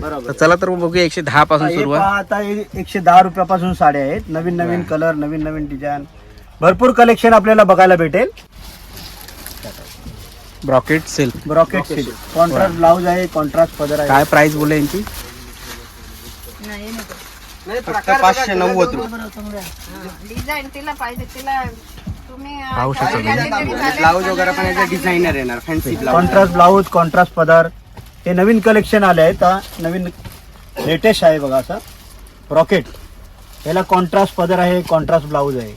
तर बरोबर चला तर मग बघूया एकशे दहा पासून हे सुरुवात. पहा, आता हे एकशे दहा रुपयापासून साड्या आहेत. नवीन नवीन कलर नवीन नवीन डिझाईन भरपूर कलेक्शन आपल्याला बघायला भेटेल. Brocade silk brocade silk contrast blouse आहे कॉन्ट्रास्ट पदर आहे. काय प्राइस बोले यांची? फक्त पाचशे नव्वद डिझाईन तिला पाहिजे तिला तुम्ही अं, पाहू शकता. ब्लाऊज वगैरे पण याचा डिझायनर येणार fancy blouse contrast blouse contrast पदर. हे नवीन कलेक्शन आले आहेत हा नवीन लेटेस्ट आहे बघा असं. रॉकेट याला कॉन्ट्रास्ट पदर आहे कॉन्ट्रास्ट ब्लाऊज आहे.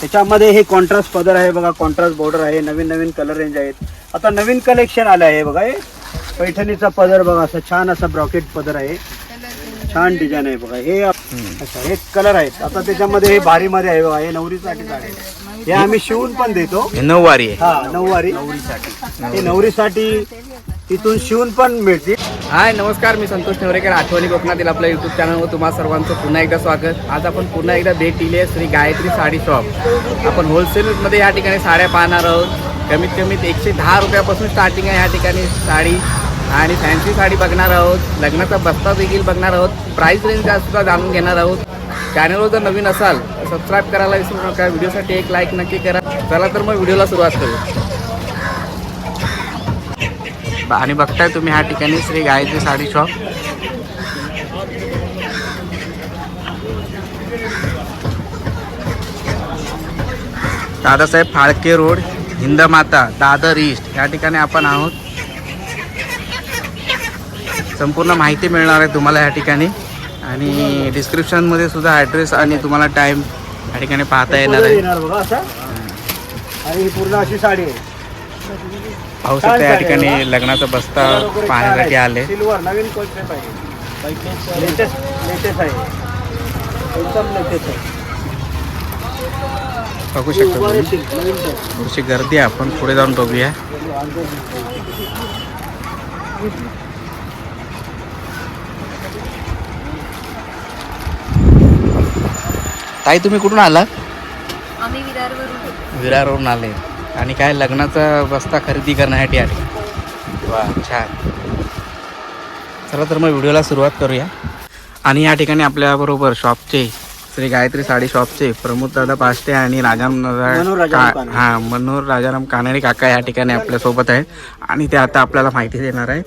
त्याच्यामध्ये हे कॉन्ट्रास्ट पदर आहे बघा कॉन्ट्रास्ट बॉर्डर आहे नवीन नवीन कलर रेंज आहेत. आता नवीन कलेक्शन आलं आहे बघा हे. पैठणीचा पदर बघा असं छान असा ब्रॉकेट पदर आहे. छान डिझाईन आहे बघा. हे अच्छा हे कलर आहेत. आता त्याच्यामध्ये हे भारीमध्ये आहे बघा हे नवरीसाठी साडी आहे. हे आम्ही शिवून पण देतो. हे नऊवारी आहे. हा नऊवारी. हे नवरीसाठी तिथून शिवून पण मिळते हाय नमस्कार मी संतोष नेवरेकर आठवणी कोकणातील आपल्या युट्यूब चॅनलवर तुम्हाला सर्वांचं पुन्हा एकदा स्वागत. आज आपण पुन्हा एकदा भेट दिली आहे श्री गायत्री साडी शॉप आपण होलसेलमध्ये या ठिकाणी साड्या पाहणार आहोत. कमीत कमीत एकशे दहा रुपयापासून स्टार्टिंग आहे या ठिकाणी साडी. आणि फॅन्सी साडी बघणार आहोत. लग्नाचा बस्ता देखील बघणार आहोत. प्राईस रेंज सुद्धा जाणून घेणार आहोत. चॅनलवर जर नवीन असाल तर सबस्क्राईब करायला विसरू नका. व्हिडिओसाठी एक लाईक नक्की करा. चला तर मग व्हिडिओला सुरुवात करू. आणि बघताय तुम्ही ह्या ठिकाणी Shri Gayatri sari shop Dadasaheb Phalke road Hindmata Dadar east या ठिकाणी आपण आहोत. संपूर्ण माहिती मिळणार आहे तुम्हाला या ठिकाणी. आणि डिस्क्रिप्शनमध्ये सुद्धा ॲड्रेस आणि तुम्हाला टाईम या ठिकाणी पाहता येणार आहे. बघा असं? आणि पूर्ण अशी साडी आहे. पाहू शकता या ठिकाणी लग्नाचा बस्ता पाहण्यासाठी आले. सिल्वर नवीन आहे लेटेस्ट लेटेस्ट आहे. एकदम लेटेस्ट आहे. बघू शकता. थोडीशी गर्दी आहे आपण पुढे जाऊन बघूया. ताई तुम्ही कुठून आला आम्ही विरारवरून. विरारवरून आले. आणि काय लग्नाचा बस्ता खरेदी करण्यासाठी आले. वा छान. चला तर मग व्हिडिओला सुरुवात करूया. आणि या ठिकाणी आपल्याबरोबर शॉपचे श्री गायत्री साडी शॉपचे प्रमोद दादा पाष्टे आणि राजाराम. हा मनोहर राजाराम कानडे काका या ठिकाणी आपल्यासोबत आहेत. आणि ते आता आपल्याला माहिती देणार आहे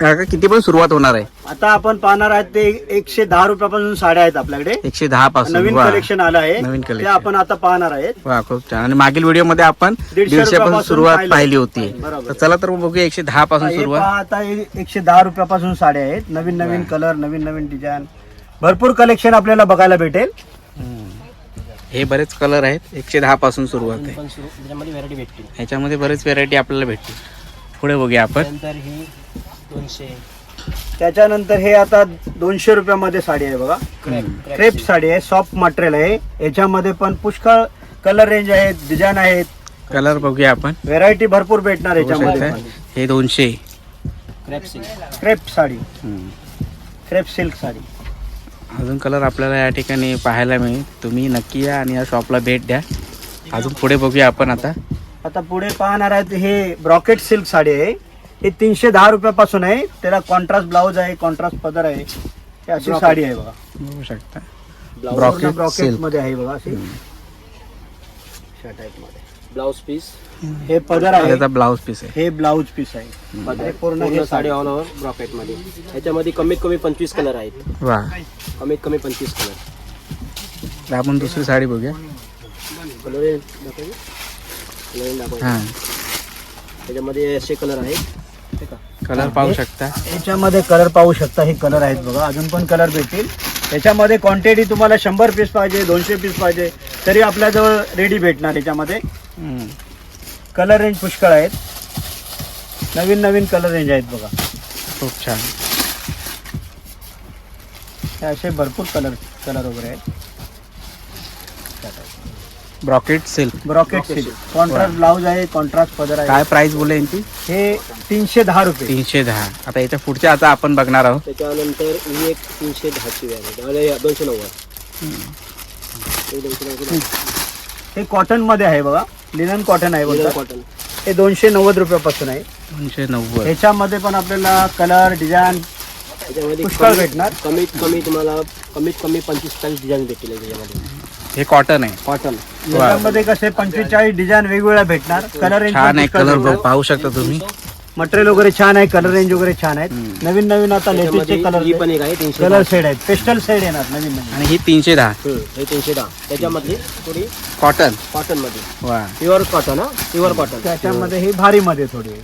काका किती पण सुरुवात होणार आहे. आता आपण पाहणार आहोत ते एकशे दहा रुपयापासून साड्या आहेत आपल्याकडे. एकशे दहा पासून नवीन वा कलेक्शन आलं आहे. नवीन ते collection. आपण आता पाहणार आहेत. वा खूप छान. आणि मागील व्हिडिओमध्ये आपण दीडशे दीडशे पासून रुपयापासून सुरुवात पाहिलं. पाहिली होती. बरोबर. तर चला तर मग बघूया एकशे दहा पासून हे सुरुवात. पहा आता हे एकशे दहा रुपयापासून साड्या आहेत. नवीन नवीन कलर नवीन नवीन डिझाईन भरपूर कलेक्शन आपल्याला बघायला भेटेल. हे बरेच कलर आहेत. एकशे दहा पासून सुरुवात आहे. त्याच्यामध्ये व्हरायटी भेटते ह्याच्यामध्ये बरेच व्हेरायटी आपल्याला भेटतील. पुढे बघूया आपण. नंतर ही दोनशे. त्याच्यानंतर हे आता दोनशे रुपयामध्ये साडी आहे बघा. क्रेप साडी आहे सॉफ्ट मटेरियल आहे. याच्यामध्ये पण पुष्कळ कलर रेंज आहेत डिझाईन आहेत. कलर बघूया आपण. व्हेरायटी भरपूर भेटणार याच्यामध्ये. हे दोनशे. Crepe sari. Crepe silk sari. अजून कलर आपल्याला या ठिकाणी पाहायला मिळेल. तुम्ही नक्की या आणि या शॉपला भेट द्या. अजून पुढे बघूया आपण आता. आता पुढे पाहणार आहेत हे ब्रॉकेट सिल्क साडी आहे. हे तीनशे दहा रुपयापासून आहे. त्याला कॉन्ट्रास्ट ब्लाऊज आहे कॉन्ट्रास्ट पदर आहे. ही अशी साडी आहे बघा. बघू शकता. पूर्ण ब्रॉकेट ब्रॉकेट सिल्कमध्ये आहे बघा अशी. अशा type मध्ये. ब्लाऊज पीस हे पदर आहे. त्याचा ब्लाऊज पीस आहे. हे ब्लाऊज पीस आहे. हे पूर्ण पूर्ण हे साडी ऑल ओव्हर ब्रॉकेटमध्ये. याच्यामध्ये कमीत कमी पंचवीस कलर आहेत. वा. कमीत कमी पंचवीस कलर तर आपण दुसरी साडी बघूया. कलर कलर दाखवू. हा. त्याच्यामध्ये असे कलर आहेत. कलर पाहू शकता. याच्यामध्ये कलर पाहू शकता हे कलर आहेत बघा. अजून पण कलर भेटतील. याच्यामध्ये क्वांटिटी तुम्हाला शंभर पीस पाहिजे दोनशे पीस पाहिजे तरी आपल्याजवळ रेडी भेटणार याच्यामध्ये. कलर रेंज पुष्कळ आहेत. नवीन नवीन कलर रेंज आहेत बघा. खूप छान. असे भरपूर कलर कलर वगैरे आहेत. Brocade silk brocade silk contrast blouse आहे कॉन्ट्रास्ट पदर आहे. काय प्राइस बोले यांची? हे तीनशे दहा रुपये. तीनशे दहा. आता याच्या पुढच्या आता आपण बघणार आहोत. त्याच्यानंतर ही एक तीनशे दहाची व्हॅरायटी दोनशे नव्वद. हे दोनशे नव्वद. हे कॉटनमध्ये आहे बघा. लिनन कॉटन आहे बोलतात कॉटन हे दोनशे नव्वद रुपयापासून आहे. दोनशे नव्वद. ह्याच्यामध्ये पण आपल्याला कलर डिझाईन त्याच्यामध्ये पुष्कळ भेटणार. कमीत कमी तुम्हाला कमीत कमी पंचवीस चाळीस डिझाईन भेटतील त्याच्यामध्ये हे कॉटन आहे. कॉटन याच्यामध्ये कसे पंचेचाळीस डिझाईन वेगवेगळ्या भेटणार. कलर रेंज छान आहे कलर पाहू शकता तुम्ही. मटेरियल वगैरे छान आहे कलर रेंज वगैरे छान आहेत. नवीन नवीन आता लेटेस्टचे कलर ही पण एक आहे तीनशे कलर शेड आहेत. पेस्टल शेड येणार नवीन नवीन. आणि ही तीनशे दहा. हम्म, हे तीनशे दहा. त्याच्यामधली थोडी कॉटन कॉटनमध्ये वा प्युअर कॉटन हा प्युअर कॉटन त्याच्यामध्ये हे भारी मध्ये थोडी.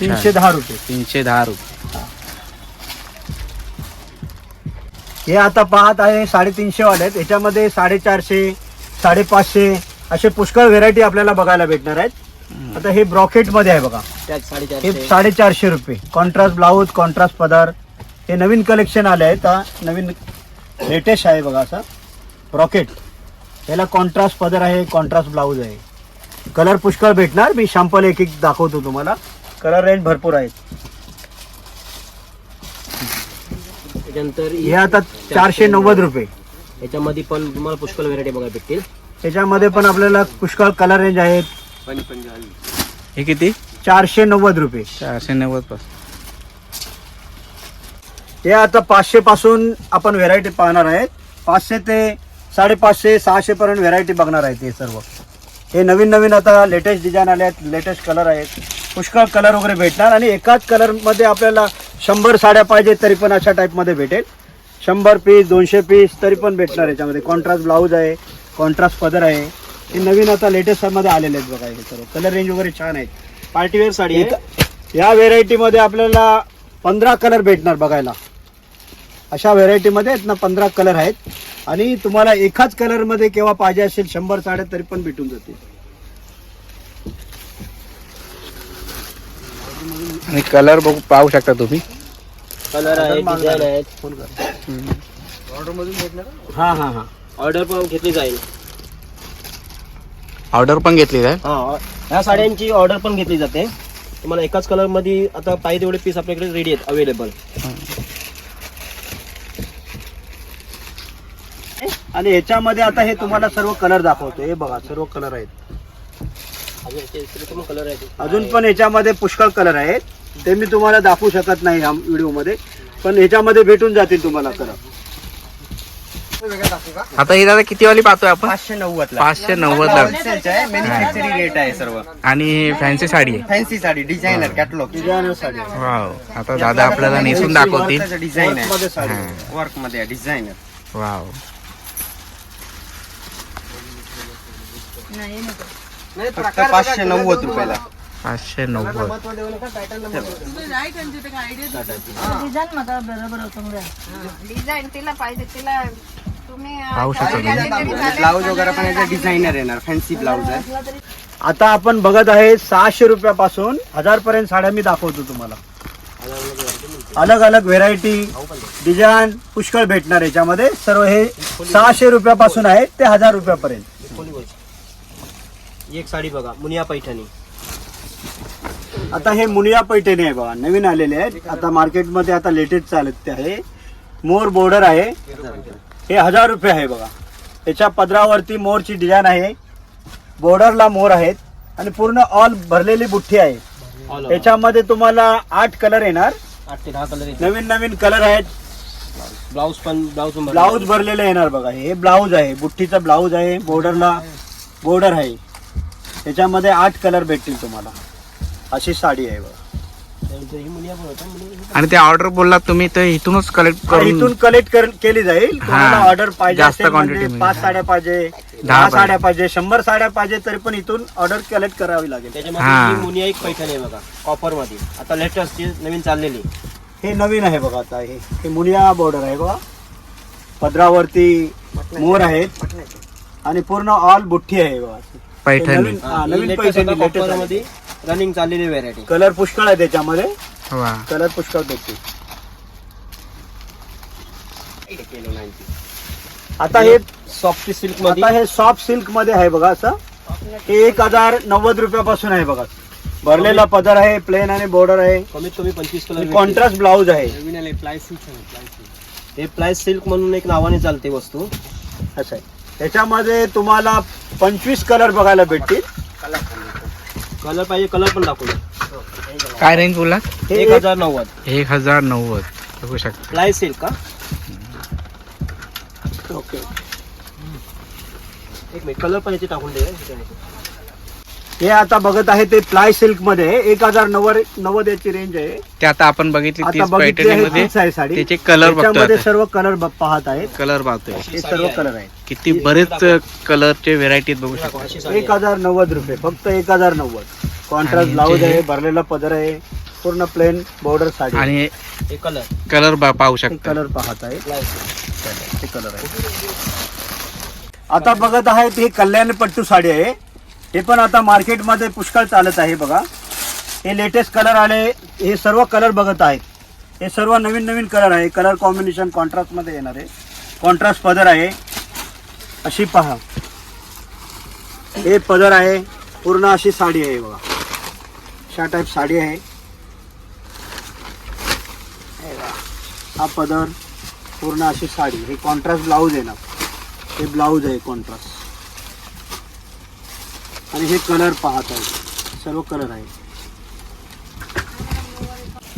तीनशे दहा रुपये. तीनशे दहा रुपये. हे आता पाहत आहे साडेतीनशे वाले आहेत. याच्यामध्ये साडेचारशे साडेपाचशे असे पुष्कळ व्हेरायटी आपल्याला बघायला भेटणार आहेत. आता हे ब्रॉकेटमध्ये आहे बघा. हे साडेचारशे रुपये. कॉन्ट्रास्ट ब्लाऊज कॉन्ट्रास्ट पदार. हे नवीन कलेक्शन आले आहेत. हा नवीन लेटेस्ट आहे बघा असं. ब्रॉकेट याला कॉन्ट्रास्ट पदर आहे कॉन्ट्रास्ट ब्लाऊज आहे. कलर पुष्कळ भेटणार. मी शॅम्पल एक एक दाखवतो तुम्हाला. कलर रेंज भरपूर आहेत. त्याच्यानंतर हे आता चारशे नव्वद रुपये. याच्यामध्ये पण तुम्हाला पुष्कळ व्हेरायटी बघायला भेटतील. त्याच्यामध्ये पण आपल्याला पुष्कळ कलर रेंज आहेत. हे किती? चारशे नव्वद रुपये. चारशे नव्वदपासून. हे आता पाचशे पासून आपण व्हेरायटी पाहणार आहेत. पाचशे ते साडेपाचशे सहाशे पर्यंत व्हेरायटी बघणार आहेत हे सर्व. हे नवीन नवीन आता लेटेस्ट डिझाईन आले आहेत लेटेस्ट कलर आहेत. पुष्कळ कलर वगैरे भेटणार आणि एकाच कलरमध्ये आपल्याला शंभर साड्या पाहिजे तरी पण अशा टाईपमध्ये भेटेल. शंभर पीस दोनशे पीस तरी पण भेटणार याच्यामध्ये. कॉन्ट्रास्ट ब्लाऊज आहे कॉन्ट्रास्ट पदर आहे. हे नवीन आता लेटेस्टमध्ये आलेले आहेत बघा हे सर्व. कलर रेंज वगैरे छान आहेत. पार्टीवेअर साडी आहे. या व्हेरायटीमध्ये आपल्याला पंधरा कलर भेटणार बघायला. अशा व्हेरायटीमध्ये आहेत ना पंधरा कलर आहेत. आणि तुम्हाला एकाच कलरमध्ये केव्हा पाहिजे असेल शंभर साड्या तरी पण भेटून जातील. आणि कलर बघू पाहू शकता तुम्ही. कलर आहे डिझाईन आहेत हा हा हा. ऑर्डर पण घेतली जाईल. ऑर्डर पण घेतली आहे हा ह्या साड्यांची ऑर्डर पण घेतली जाते. तुम्हाला एकाच कलरमध्ये आता पाहिजे तेवढे पीस आपल्याकडे रेडी आहेत अवेलेबल आणि ह्याच्यामध्ये आता हे तुम्हाला सर्व कलर दाखवतो हे बघा सर्व कलर आहेत. कलर आहेत अजून पण ह्याच्यामध्ये पुष्कळ कलर आहेत. ते मी तुम्हाला दाखवू शकत नाही या व्हिडिओमध्ये पण ह्याच्यामध्ये भेटून जातील तुम्हाला कलर आता ही दादा किती वाली पाहतोय आपण? पाचशे नव्वद ला. पाचशे नव्वद मॅन्युफॅक्चरिंग रेट आहे सर्व. आणि फॅन्सी साडी आहे. Fancy sari designer catalogue designer sari wow आता दादा आपल्याला नेसून दाखवतील. डिझाईन आहे. मध्ये साडी आहे. वर्कमध्ये डिझायनर वाव फक्त पाचशे नव्वद रुपयाला. पाचशे नव्वद. डिझाईन तिला पाहिजे तिला तुम्ही अं, पाहू शकता order तुम्ही. केली तरी चालेल. ब्लाऊज वगैरे पण याचा डिझायनर येणार फॅन्सी ब्लाऊज आहे. आता आपण बघत आहे सहाशे रुपयापासून हजार पर्यंत साड्या मी दाखवतो तुम्हाला. अलग अलग व्हेरायटी डिझाईन पुष्कळ भेटणार याच्यामध्ये. सर्व हे सहाशे रुपयापासून आहे ते हजार रुपयापर्यंत. एक साडी बघा मुनिया पैठणी. आता हे मुनिया पैठणी आहे बघा नवीन आलेले आहेत. आता मार्केटमध्ये आता लेटेस्ट चालत ते आहे. मोर बॉर्डर आहे. हे हजार रुपये आहे बघा. त्याच्या पदरावरती मोरची डिझाईन आहे. बॉर्डरला मोर आहेत. आणि पूर्ण ऑल भरलेली बुट्टी आहे. याच्यामध्ये तुम्हाला आठ कलर येणार. आठ ते दहा कलर नवीन नवीन कलर आहेत. ब्लाऊज पण ब्लाऊज ब्लाऊज भरलेले. येणार बघा. हे ब्लाऊज आहे. बुट्टीचा ब्लाऊज आहे. बॉर्डरला बॉर्डर आहे. त्याच्यामध्ये आठ कलर भेटतील तुम्हाला. अशी साडी आहे बघा. ही आणि ते ऑर्डर बोललात तुम्ही तर इथूनच कलेक्ट करून इथून कलेक्ट केली जाईल. तुम्हाला. ऑर्डर पाहिजे जास्त quantity म्हणजे. पाच साड्या पाहिजे दहा. साड्या पाहिजे शंभर साड्या पाहिजे तरी पण इथून ऑर्डर कलेक्ट करावी लागेल. त्याच्यामध्ये मुनिया एक पैठणी आहे बघा कॉपरमध्ये आता लेटेस्ट नवीन चाललेली. हे नवीन आहे बघा आता हे. हे मुनिया बॉर्डर आहे बघा. पदरावरती मोर आहेत. आणि पूर्ण ऑल बुट्टी आहे बघा. पैठणी. नवीन- नवीन पैठणी रनिंग चाललेली व्हेरायटी कलर पुष्कळ आहे त्याच्यामध्ये. वा. कलर पुष्कळ भेटतील आता हे सॉफ्ट सिल्क आता मध्ये हे सॉफ्ट सिल्कमध्ये आहे बघा असं. हे एक हजार नव्वद रुपयापासून आहे बघा. भरलेला पदर आहे प्लेन आणि बॉर्डर आहे. कमीत कमी पंचवीस कलर कॉन्ट्रास्ट ब्लाऊज आहे. हे प्लाय सिल्क म्हणून एक नावाने चालते वस्तू. असं आहे. त्याच्यामध्ये तुम्हाला पंचवीस कलर बघायला भेटतील. कलर पाहिजे कलर पण दाखवू काय रेंज बोललात हे एक हजार नव्वद. एक हजार नव्वद. बघू शकता. प्लाय सिल्क का? ओके. एक मिनिट कलर पण याचे टाकून दे. हे आता बघत आहे ते प्लाय सिल्कमध्ये आहे. एक हजार नव्वद नव्वद याची रेंज आहे. ते आता आपण बघितली आता तीच बघितली आहे तीच आहे साडी. त्याचे कलर बघतो त्याच्यामध्ये आता. सर्व कलर पाहत आहेत. कलर पाहतोय. हे सर्व कलर आहेत. किती बरेच कलरचे व्हेरायटीज बघू शकता. अशी साडी एक हजार नव्वद रुपये फक्त एक हजार नव्वद. कॉन्ट्रास्ट आणि ब्लाऊज जे- आहे भरलेला पदर आहे पूर्ण प्लेन बॉर्डर साडी आहे. आणि हे कलर कलर पाहू हे शकता. कलर पाहत आहे. कलर आहे. आता बघत आहेत ही कल्याण पट्टू साडी आहे. हे पण आता मार्केटमध्ये पुष्कळ चालत आहे बघा. हे लेटेस्ट कलर आले हे सर्व कलर बघत आहेत. हे सर्व नवीन नवीन कलर आहे. कलर कॉम्बिनेशन कॉन्ट्रास्टमध्ये येणार आहे. कॉन्ट्रास्ट पदर आहे. अशी पहा. हे पदर आहे. पूर्ण अशी साडी आहे बघा. अशा टाईप साडी आहे. हे हा पदर पूर्ण अशी साडी. हे कॉन्ट्रास्ट ब्लाऊज आहे ना. हे ब्लाऊज आहे कॉन्ट्रास्ट आणि हे कलर पाहत आहे. सर्व कलर आहे.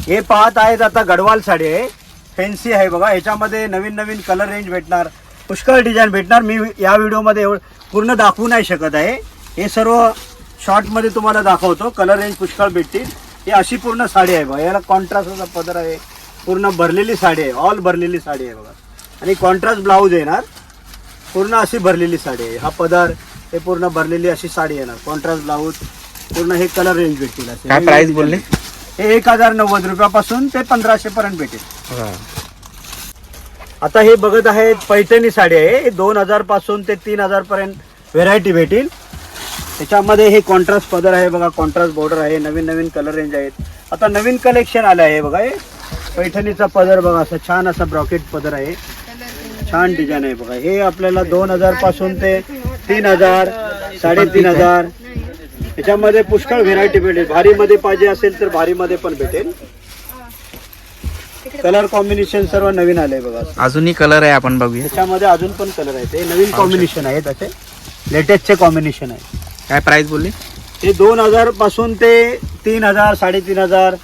हे पाहत आहेत आता गडवाल साडी आहे. फॅन्सी आहे बघा. ह्याच्यामध्ये नवीन नवीन कलर रेंज भेटणार. पुष्कळ डिझाईन भेटणार. मी या व्हिडिओमध्ये एवढं पूर्ण दाखवू नाही शकत आहे. हे सर्व शॉर्टमध्ये तुम्हाला दाखवतो. कलर रेंज पुष्कळ भेटतील. ही अशी पूर्ण साडी आहे बघा. याला कॉन्ट्रास्टचा पदर आहे. पूर्ण भरलेली साडी आहे. ऑल भरलेली साडी आहे बघा. आणि कॉन्ट्रास्ट ब्लाऊज येणार. पूर्ण अशी भरलेली साडी आहे. हा पदर हे पूर्ण भरलेली अशी साडी येणार. कॉन्ट्रास्ट ब्लाऊज पूर्ण हे कलर रेंज भेटतील असे. काय प्राइस बोलले? हे एक हजार नव्वद रुपयापासून ते पंधराशे पर्यंत भेटेल. आता हे बघत आहेत पैठणी साडी आहे. हे दोन हजारपासून ते तीन हजार पर्यंत व्हेरायटी भेटेल. त्याच्यामध्ये हे कॉन्ट्रास्ट पदर आहे बघा कॉन्ट्रास्ट बॉर्डर आहे नवीन नवीन कलर रेंज आहेत. आता नवीन कलेक्शन आलं आहे बघा हे. पैठणीचा पदर बघा असं छान असा ब्रॉकेट पदर आहे. छान डिझाईन आहे बघा. हे आपल्याला दोन हजारपासून ते तीन हजार साडेतीन हजार. त्याच्यामध्ये पुष्कळ व्हेरायटी भेटेल. भारीमध्ये पाहिजे असेल तर भारीमध्ये पण भेटेल. कलर कॉम्बिनेशन सर्व नवीन आलंय बघा. अजूनही कलर आहे आपण बघूया. त्याच्यामध्ये अजून पण कलर आहेत. हे नवीन कॉम्बिनेशन आहेत असे. लेटेस्टचे कॉम्बिनेशन आहे काय प्राइस बोलले? हे दोन हजारपासून ते तीन हजार साडेतीन हजार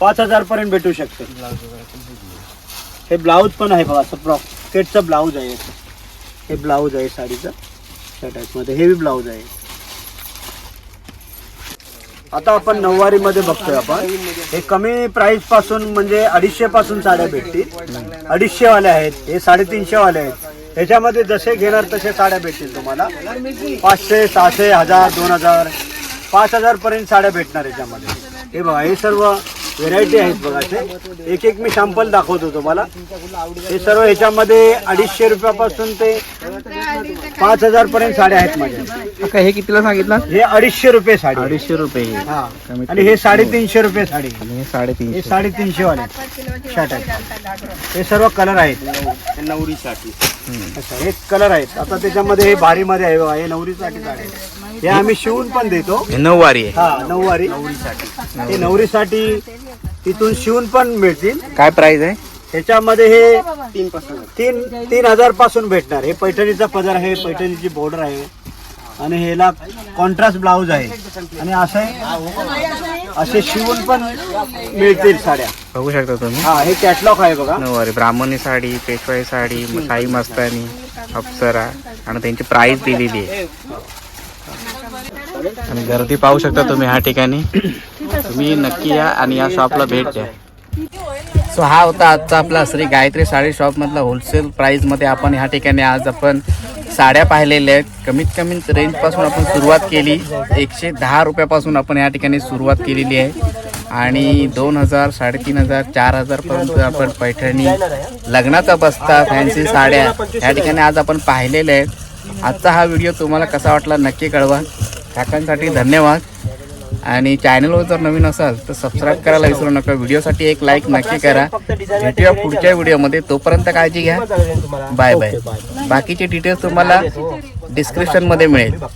पाच हजार पर्यंत भेटू शकते. हे ब्लाऊज पण आहे बघा असं प्रॉकेटचं ब्लाऊज आहे. हे ब्लाऊज आहे साडीचं. त्या टाईपमध्ये हेवी ब्लाऊज आहे. आता आपण नऊवारी मध्ये बघतोय आपण. हे कमी प्राइसपासून म्हणजे अडीचशे पासून साड्या भेटतील. अडीचशे वाले आहेत. हे साडेतीनशे वाले आहेत. त्याच्यामध्ये जसे घेणार तसे साड्या भेटतील तुम्हाला. पाचशे सहाशे हजार दोन हजार पाच हजार पर्यंत साड्या भेटणार याच्यामध्ये हे बघा हे सर्व व्हेरायटी आहेत बघा असे एक एक मी सॅम्पल दाखवतो तुम्हाला. हे सर्व ह्याच्यामध्ये अडीचशे रुपयापासून ते पाच हजार पर्यंत साड्या आहेत माझ्या. का हे कितीला सांगितलं? हे अडीचशे रुपये साडी. अडीचशे रुपये. हे. हा आणि हे साडेतीनशे रुपये साडी. हे हे साडेतीनशे. साडेतीनशे वाले शर्ट आहेत. हे सर्व कलर आहेत. नवरीसाठी हे कलर आहेत. आता त्याच्यामध्ये हे भारीमध्ये आहे बघा. हे नवरीसाठी साडी आहे. हे आम्ही शिवून पण देतो. हे नऊवारी आहे. हा नऊवारी. नवरीसाठी हे नवरीसाठी तिथून शिवून पण मिळतील. काय प्राइस आहे? त्याच्यामध्ये हे तीन तीन तीन हजारपासून भेटणार. हे पैठणीचा पदर आहे पैठणीची बॉर्डर आहे. आणि ह्याला कॉन्ट्रास्ट ब्लाऊज आहे. आणि असे असे शिवून पण मिळतील साड्या. बघू शकता तुम्ही? हा हे कॅटलॉग आहे बघा. नऊवारी ब्राह्मणी साडी पेशवाई साडी साई मस्तानी अप्सरा. आणि त्यांची प्राइस दिलेली आहे. आणि गर्दी पाहू शकता तुम्ही ह्या ठिकाणी. तुम्ही नक्की या आणि या शॉपला भेट द्या. सो हा होता आजचा आपला श्री गायत्री साडी शॉपमधला होलसेल प्राईजमध्ये आपण ह्या ठिकाणी आज आपण साड्या पाहिलेल्या आहेत. कमीत कमी रेंजपासून आपण सुरुवात केली. एकशे दहा रुपयापासून आपण या ठिकाणी सुरुवात केलेली आहे. आणि दोन हजार साडेतीन हजार चार हजारपर्यंत आपण पैठणी लग्नाचा बस्ता फॅन्सी साड्या या ठिकाणी आज आपण पाहिलेल्या आहेत. आजचा हा व्हिडिओ तुम्हाला कसा वाटला नक्की कळवा. काकांसाठी धन्यवाद. आणि चॅनलवर जर नवीन असाल तर सबस्क्राईब करायला विसरू नका. व्हिडिओसाठी एक लाईक नक्की करा. भेटूया पुढच्या व्हिडिओमध्ये तोपर्यंत काळजी घ्या. बाय बाय बाकीचे डिटेल्स तुम्हाला डिस्क्रिप्शनमध्ये मिळेल.